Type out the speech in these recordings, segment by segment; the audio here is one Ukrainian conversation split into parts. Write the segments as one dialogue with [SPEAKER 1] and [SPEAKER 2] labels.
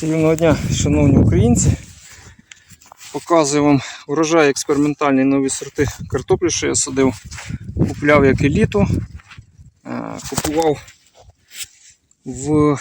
[SPEAKER 1] Чарівного дня, шановні українці. Показую вам урожай експериментальний нові сорти картоплі, що я садив. Купляв як еліту. Е, Купував в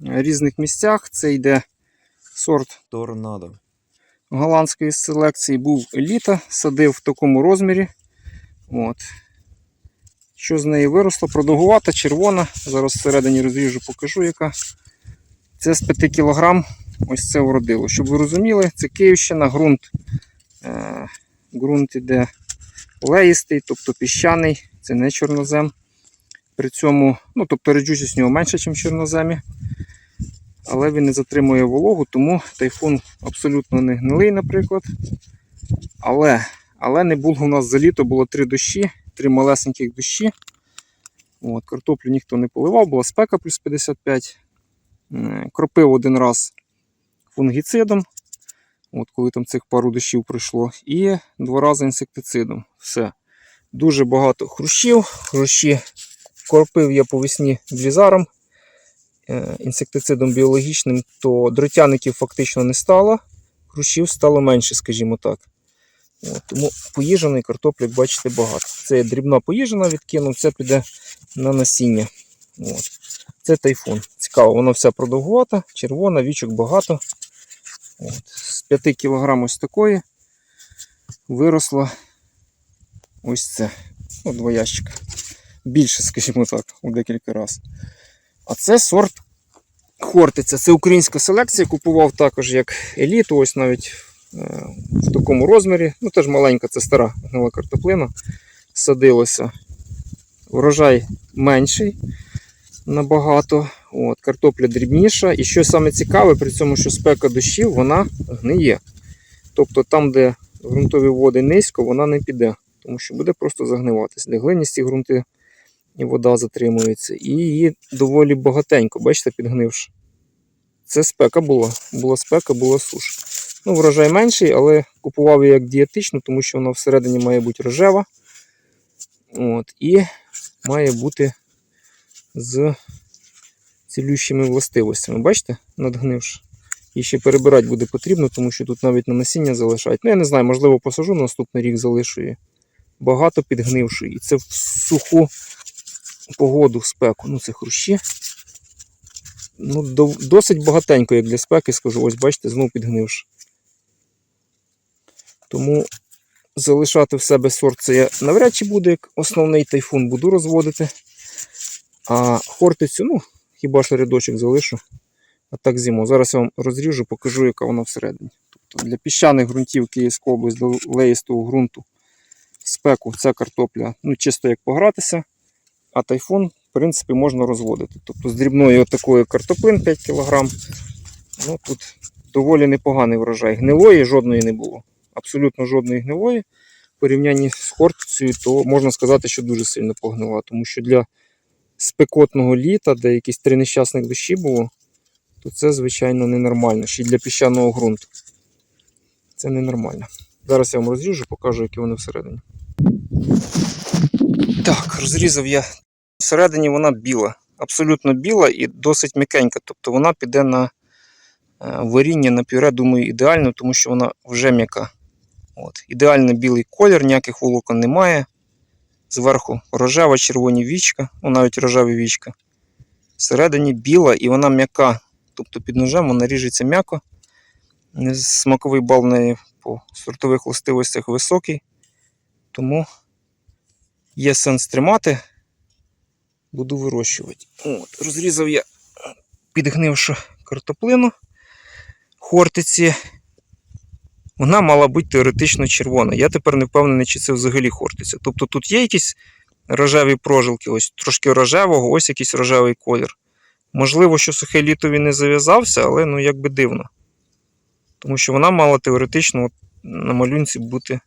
[SPEAKER 1] різних місцях. Це йде сорт
[SPEAKER 2] Торнадо.
[SPEAKER 1] голландської селекції. Був еліта, садив в такому розмірі. От. Що з неї виросло? Продовгувата, червона. Зараз всередині розріжу, покажу, яка. Це з 5 кг ось це вродило. Щоб ви розуміли, це Київщина, ґрунт. Е, ґрунт іде леїстий, тобто піщаний, це не чорнозем. При цьому, ну, тобто реджучість нього менша, ніж в чорноземі. Але він не затримує вологу, тому тайфун абсолютно не гнилий, наприклад. Але, але не було у нас за літо, було три дощі, три малесеньких дощі. От, картоплю ніхто не поливав, була спека плюс 55. Кропив один раз фунгіцидом, от коли там цих пару дощів пройшло, і два рази інсектицидом. Все. Дуже багато хрущів. Хрущі кропив я по весні двізаром, е, інсектицидом біологічним, то дротяників фактично не стало, хрущів стало менше, скажімо так. От, тому поїждженої картоплі, як бачите, багато. Це дрібна поїжджена відкинув, це піде на насіння. От. Це тайфун. Цікаво, вона вся продовгувата, червона, вічок багато. От. З 5 кг ось такої виросло ось це. Ну, два ящика. Більше, скажімо так, у декілька разів. А це сорт Хортиця. Це українська селекція. Купував також як еліту, ось навіть е, в такому розмірі. Ну, теж маленька, це стара гнила картоплина. Садилося. Врожай менший набагато. От, картопля дрібніша. І що саме цікаве, при цьому, що спека дощів, вона гниє. Тобто там, де ґрунтові води низько, вона не піде, тому що буде просто загниватися. Де глиністі ґрунти і вода затримується. І її доволі багатенько, бачите, підгнивши. Це спека була. Була спека, була суш. Ну, врожай менший, але купував я як дієтичну, тому що вона всередині має бути рожева. От, і має бути з цілющими властивостями. Бачите, надгнивши. І ще перебирати буде потрібно, тому що тут навіть на насіння залишають. Ну, я не знаю, можливо, посажу на наступний рік залишу її. Багато підгнивши. І це в суху погоду, в спеку. Ну, це хрущі. Ну, досить багатенько, як для спеки, скажу. Ось бачите, знову підгнивши. Тому залишати в себе сорт це я навряд чи буду, як основний тайфун буду розводити. А хортицю, ну, хіба що рядочок залишу. А так зиму. Зараз я вам розріжу, покажу, яка вона всередині. Тобто для піщаних ґрунтів Київської області, для леїстого ґрунту, спеку ця картопля, ну, чисто як погратися. А тайфун, в принципі, можна розводити. Тобто з дрібної отакої картоплин 5 кг. Ну, тут доволі непоганий врожай. Гнилої жодної не було. Абсолютно жодної гнилої. В порівнянні з хортицею, то можна сказати, що дуже сильно погнила. Тому що для спекотного літа, де якісь три нещасних дощі було, то це, звичайно, ненормально. Ще й для піщаного ґрунту. Це ненормально. Зараз я вам розріжу, покажу, які вони всередині. Так, розрізав я. Всередині вона біла. Абсолютно біла і досить м'якенька. Тобто вона піде на е, варіння на пюре, думаю, ідеально, тому що вона вже м'яка. От. Ідеально білий колір, ніяких волокон немає. Зверху рожева, червоні вічка, ну навіть рожеві вічка. Всередині біла і вона м'яка. Тобто під ножем вона ріжеться м'яко. Смаковий бал в неї по сортових властивостях високий. Тому є сенс тримати. Буду вирощувати. От, розрізав я підгнившу картоплину хортиці. Вона мала бути теоретично червона. Я тепер не впевнений, чи це взагалі хортиця. Тобто тут є якісь рожеві прожилки, ось трошки рожевого, ось якийсь рожевий колір. Можливо, що сухе літо він не зав'язався, але ну якби дивно. Тому що вона мала теоретично от, на малюнці бути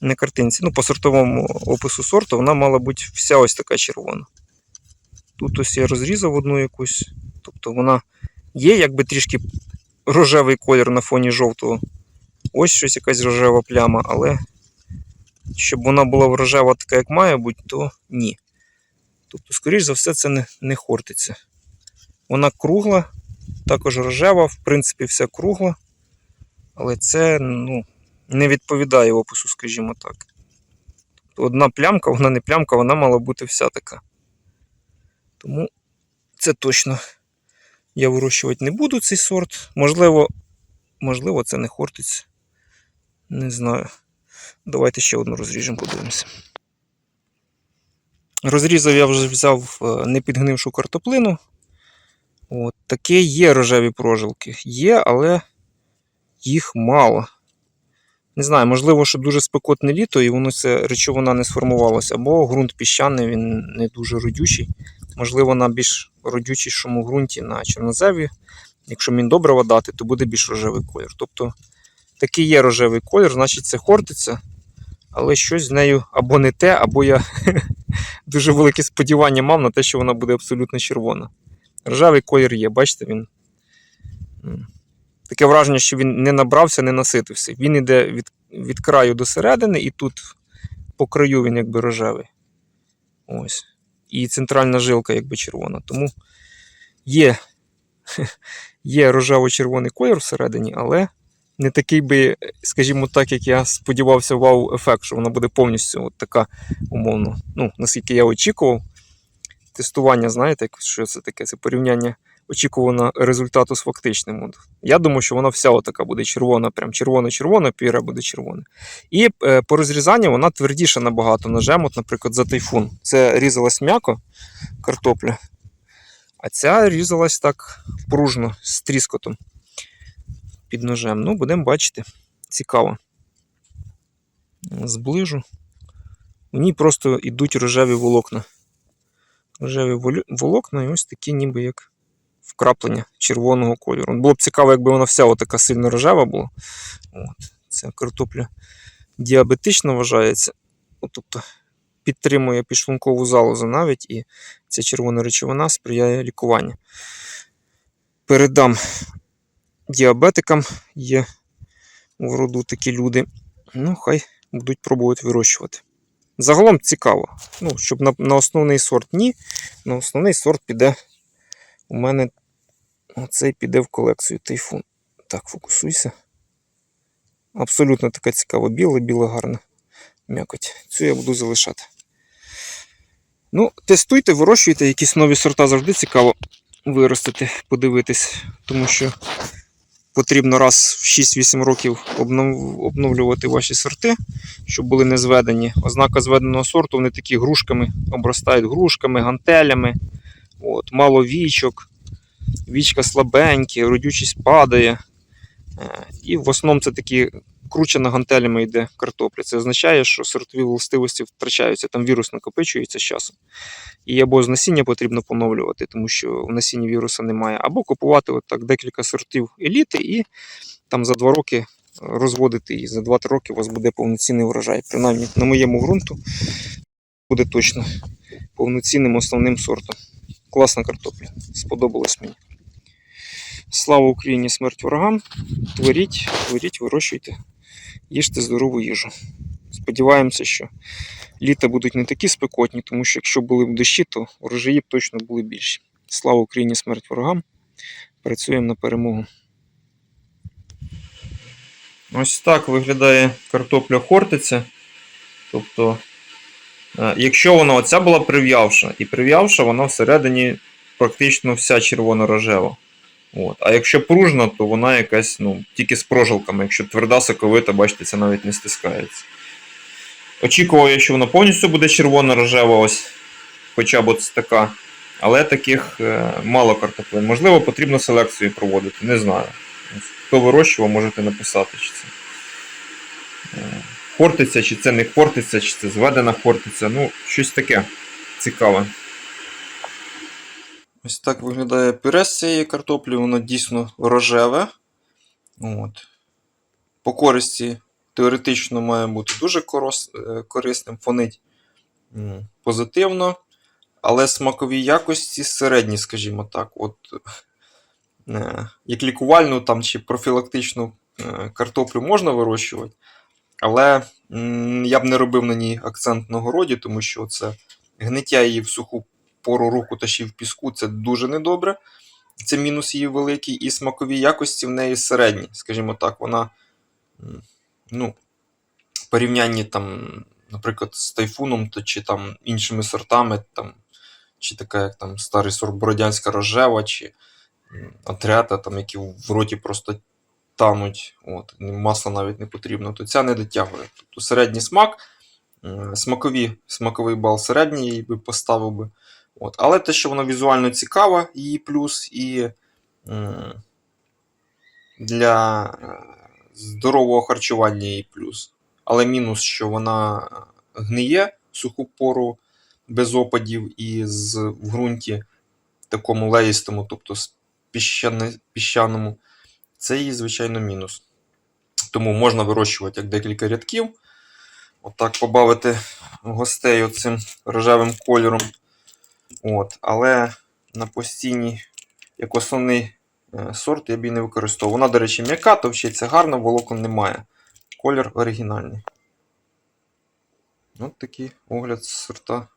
[SPEAKER 1] на картинці. Ну, по сортовому опису сорту вона мала бути вся ось така червона. Тут ось я розрізав одну якусь. Тобто вона є якби трішки рожевий колір на фоні жовтого. Ось щось якась рожева пляма, але щоб вона була рожева така, як має бути, то ні. Тобто, скоріш за все, це не, не хортиця. Вона кругла, також рожева, в принципі, вся кругла. Але це ну, не відповідає опису, скажімо так. Одна плямка, вона не плямка, вона мала бути вся така. Тому це точно я вирощувати не буду цей сорт. Можливо, можливо, це не хортиць. Не знаю. Давайте ще одну розріжемо, подивимося. Розрізав я вже взяв е, непідгнившу картоплину. От, таке є рожеві прожилки. Є, але їх мало. Не знаю, можливо, що дуже спекотне літо, і воно ця речовина не сформувалася, або ґрунт піщаний, він не дуже родючий. Можливо, на більш родючішому ґрунті на чорноземі, якщо міндобрива дати, то буде більш рожевий колір. Тобто такий є рожевий колір, значить це хортиця, але щось з нею або не те, або я дуже велике сподівання мав на те, що вона буде абсолютно червона. Рожевий колір є, бачите, він. Таке враження, що він не набрався, не наситився. Він йде від, від краю до середини, і тут по краю він якби рожевий. Ось. І центральна жилка якби червона. Тому є, є рожево-червоний колір всередині, але не такий би, скажімо так, як я сподівався, вау-ефект, що вона буде повністю от така умовно. Ну, наскільки я очікував. Тестування, знаєте, що це таке? Це порівняння очікуваного результату з фактичним. Я думаю, що вона вся отака буде червона, прям червона-червона, піра буде червона. І е, по розрізанню вона твердіша набагато ножем, от, наприклад, за тайфун. Це різалась м'яко картопля, а ця різалась так пружно, з тріскотом під ножем. Ну, будемо бачити. Цікаво. Зближу. В ній просто йдуть рожеві волокна. Рожеві волокна і ось такі, ніби як вкраплення червоного кольору. Було б цікаво, якби вона вся отака сильно рожева була. От. Ця картопля діабетична вважається. От, тобто підтримує підшлункову залозу навіть, і ця червона речовина сприяє лікуванню. Передам діабетикам, є в роду такі люди. Ну, хай будуть пробувати вирощувати. Загалом цікаво. Ну, щоб на, на основний сорт ні. На основний сорт піде у мене оцей піде в колекцію тайфун. Так, фокусуйся. Абсолютно така цікава біла, біла гарна м'якоть. Цю я буду залишати. Ну, тестуйте, вирощуйте, якісь нові сорта завжди цікаво виростити, подивитись, тому що потрібно раз в 6-8 років обновлювати ваші сорти, щоб були не зведені. Ознака зведеного сорту, вони такі грушками обростають грушками, гантелями. От, мало вічок, вічка слабенькі, родючість падає. Е, І в основному це такі кручена гантелями йде картопля. Це означає, що сортові властивості втрачаються, там вірус накопичується з часом. І або з насіння потрібно поновлювати, тому що в насінні віруса немає, або купувати отак декілька сортів еліти і там за два роки розводити її. За 2-3 роки у вас буде повноцінний врожай. Принаймні на моєму ґрунту буде точно повноцінним основним сортом. Класна картопля. Сподобалось мені. Слава Україні, смерть ворогам. Творіть, творіть, вирощуйте, їжте здорову їжу. Сподіваємося, що літа будуть не такі спекотні, тому що якщо були б дощі, то врожаї б точно були більші. Слава Україні, смерть ворогам. Працюємо на перемогу. Ось так виглядає картопля хортиця. Тобто, е, якщо вона оця була прив'явша, і прив'явша, вона всередині практично вся червоно-рожева. От. А якщо пружна, то вона якась ну, тільки з прожилками. Якщо тверда соковита, бачите, це навіть не стискається. Очікував я, що вона повністю буде червона-рожева, ось, хоча б ось така. Але таких е, мало картоплин. Можливо, потрібно селекцію проводити, не знаю. Хто вирощував, можете написати, чи це е, хортиця, чи це не хортиця, чи це зведена хортиця. Ну, щось таке цікаве. Ось так виглядає пюре з цієї картоплі, воно дійсно рожеве. От. По користі теоретично має бути дуже е, корисним, фонить позитивно, але смакові якості середні, скажімо так. От, е, як лікувальну там, чи профілактичну е, картоплю можна вирощувати, але я б не робив на ній акцент на городі, тому що це гниття її в суху пору руку та ще в піску це дуже недобре.
[SPEAKER 2] це мінус її великий, і смакові якості в неї середні. Скажімо так, вона ну, в порівнянні там, наприклад, з тайфуном то, чи там іншими сортами, там, чи така, як там старий сорт Бородянська рожева, чи м, Атрята, там, які в роті просто тануть, от, масла навіть не потрібно, то ця не дотягує. Тобто середній смак, смакові, смаковий бал середній я би поставив би. От. Але те, що вона візуально цікава, її плюс, і для е, здорового харчування її плюс. Але мінус, що вона е, гниє суху пору без опадів і з, в ґрунті такому леїстому, тобто піщаному, це її, звичайно, мінус. Тому можна вирощувати як декілька рядків. Отак побавити гостей оцим рожевим кольором. От, але на постійній, як основний е, сорт, я б її не використовував. Вона, до речі, м'яка, товчиться гарно, волокон немає. Колір оригінальний. От такий огляд сорта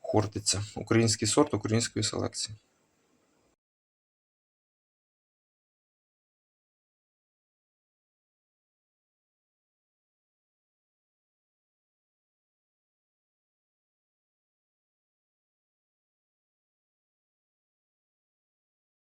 [SPEAKER 2] Хортиця. Український сорт української селекції.